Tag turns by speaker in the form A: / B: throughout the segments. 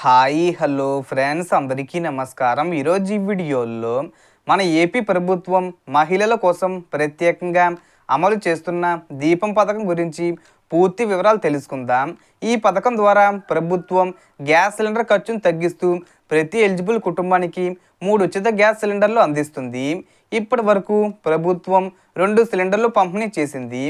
A: Hi hello friends అందరికీ నమస్కారం. ఈరోజు ఈ వీడియోలో మన ఏపీ ప్రభుత్వం మహిళల కోసం ప్రత్యేకంగా అమలు చేస్తున్న దీపం పథకం గురించి పూర్తి వివరాలు తెలుసుకుందాం. ఈ పథకం ద్వారా ప్రభుత్వం గ్యాస్ సిలిండర్ ఖర్చును తగ్గిస్తూ ప్రతి ఎలిజిబుల్ కుటుంబానికి మూడు ఉచిత గ్యాస్ సిలిండర్లు అందిస్తుంది. ఇప్పటి వరకు ప్రభుత్వం రెండు సిలిండర్లు పంపిణీ చేసింది.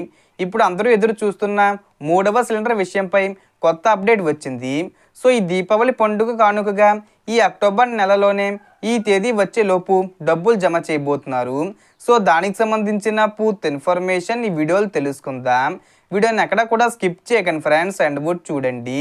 A: ఇప్పుడు అందరూ ఎదురు చూస్తున్న మూడవ సిలిండర్ విషయంపై కొత్త అప్డేట్ వచ్చింది. సో ఈ దీపావళి పండుగ కానుకగా ఈ అక్టోబర్ నెలలోనే ఈ తేదీ వచ్చేలోపు డబ్బులు జమ చేయబోతున్నారు. సో దానికి సంబంధించిన పూర్తి ఇన్ఫర్మేషన్ ఈ వీడియోలు తెలుసుకుందాం. వీడియోని ఎక్కడ కూడా స్కిప్ చేయకండి ఫ్రెండ్స్. అండ్ కూడా చూడండి.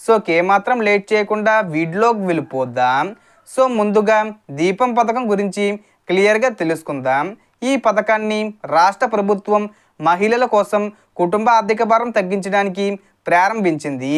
A: సో ఏమాత్రం లేట్ చేయకుండా వీడియోకి వెళ్ళిపోద్దాం. సో ముందుగా దీపం పథకం గురించి క్లియర్గా తెలుసుకుందాం. ఈ పథకాన్ని రాష్ట్ర ప్రభుత్వం మహిళల కోసం కుటుంబ ఆర్థిక భారం తగ్గించడానికి ప్రారంభించింది.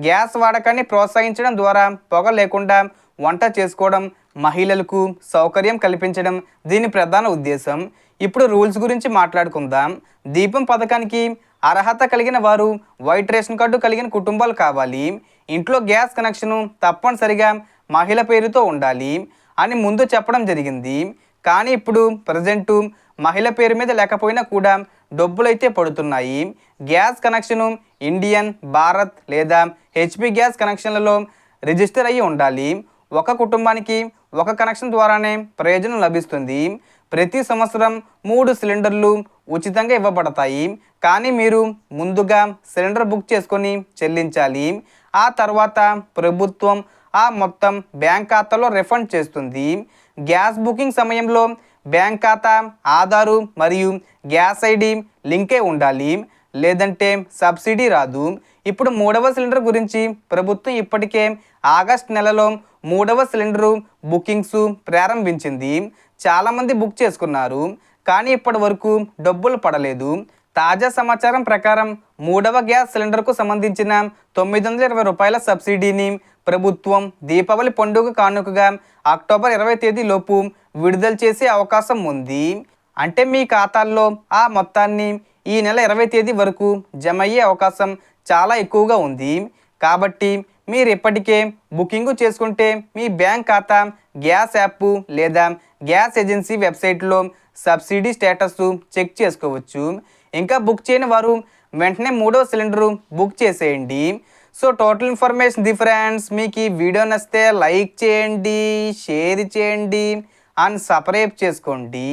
A: గ్యాస్ వాడకాన్ని ప్రోత్సహించడం ద్వారా పొగ లేకుండా వంట చేసుకోవడం మహిళలకు సౌకర్యం కల్పించడం దీని ప్రధాన ఉద్దేశం. ఇప్పుడు రూల్స్ గురించి మాట్లాడుకుందాం. దీపం పథకానికి అర్హత కలిగిన వారు వైట్ రేషన్ కార్డు కలిగిన కుటుంబాలు కావాలి. ఇంట్లో గ్యాస్ కనెక్షను తప్పనిసరిగా మహిళ పేరుతో ఉండాలి అని ముందు చెప్పడం జరిగింది. కానీ ఇప్పుడు ప్రజెంటు మహిళ పేరు మీద లేకపోయినా కూడా డబ్బులైతే పడుతున్నాయి. గ్యాస్ కనెక్షను ఇండియన్ భారత్ లేదా హెచ్పి గ్యాస్ కనెక్షన్లలో రిజిస్టర్ అయ్యి ఉండాలి. ఒక కుటుంబానికి ఒక కనెక్షన్ ద్వారానే ప్రయోజనం లభిస్తుంది. ప్రతి సంవత్సరం మూడు సిలిండర్లు ఉచితంగా ఇవ్వబడతాయి. కానీ మీరు ముందుగా సిలిండర్ బుక్ చేసుకొని చెల్లించాలి. ఆ తర్వాత ప్రభుత్వం ఆ మొత్తం బ్యాంక్ ఖాతాలో రిఫండ్ చేస్తుంది. గ్యాస్ బుకింగ్ సమయంలో బ్యాంక్ ఖాతా ఆధారు మరియు గ్యాస్ ఐడి లింకే ఉండాలి. లేదంటే సబ్సిడీ రాదు. ఇప్పుడు మూడవ సిలిండర్ గురించి ప్రభుత్వం ఇప్పటికే ఆగస్ట్ నెలలో మూడవ సిలిండరు బుకింగ్స్ ప్రారంభించింది. చాలామంది బుక్ చేసుకున్నారు. కానీ ఇప్పటి వరకు డబ్బులు పడలేదు. తాజా సమాచారం ప్రకారం మూడవ గ్యాస్ సిలిండర్కు సంబంధించిన తొమ్మిది వందల ఇరవై రూపాయల సబ్సిడీని ప్రభుత్వం దీపావళి పండుగ కానుకగా అక్టోబర్ ఇరవై తేదీ లోపు విడుదల చేసే అవకాశం ఉంది. అంటే మీ ఖాతాల్లో ఆ మొత్తాన్ని ఈ నెల ఇరవై తేదీ వరకు జమ అయ్యే అవకాశం చాలా ఎక్కువగా ఉంది. కాబట్టి మీరు ఇప్పటికే బుకింగ్ చేసుకుంటే మీ బ్యాంక్ ఖాతా గ్యాస్ యాప్ లేదా గ్యాస్ ఏజెన్సీ వెబ్సైట్లో సబ్సిడీ స్టేటస్ చెక్ చేసుకోవచ్చు. ఇంకా బుక్ చేయని వారు వెంటనే మూడో సిలిండరు బుక్ చేసేయండి. So total information the friends మీకు ఈ వీడియో నచ్చితే లైక్ చేయండి షేర్ చేయండి అండ్ సబ్స్క్రైబ్ చేసుకోండి.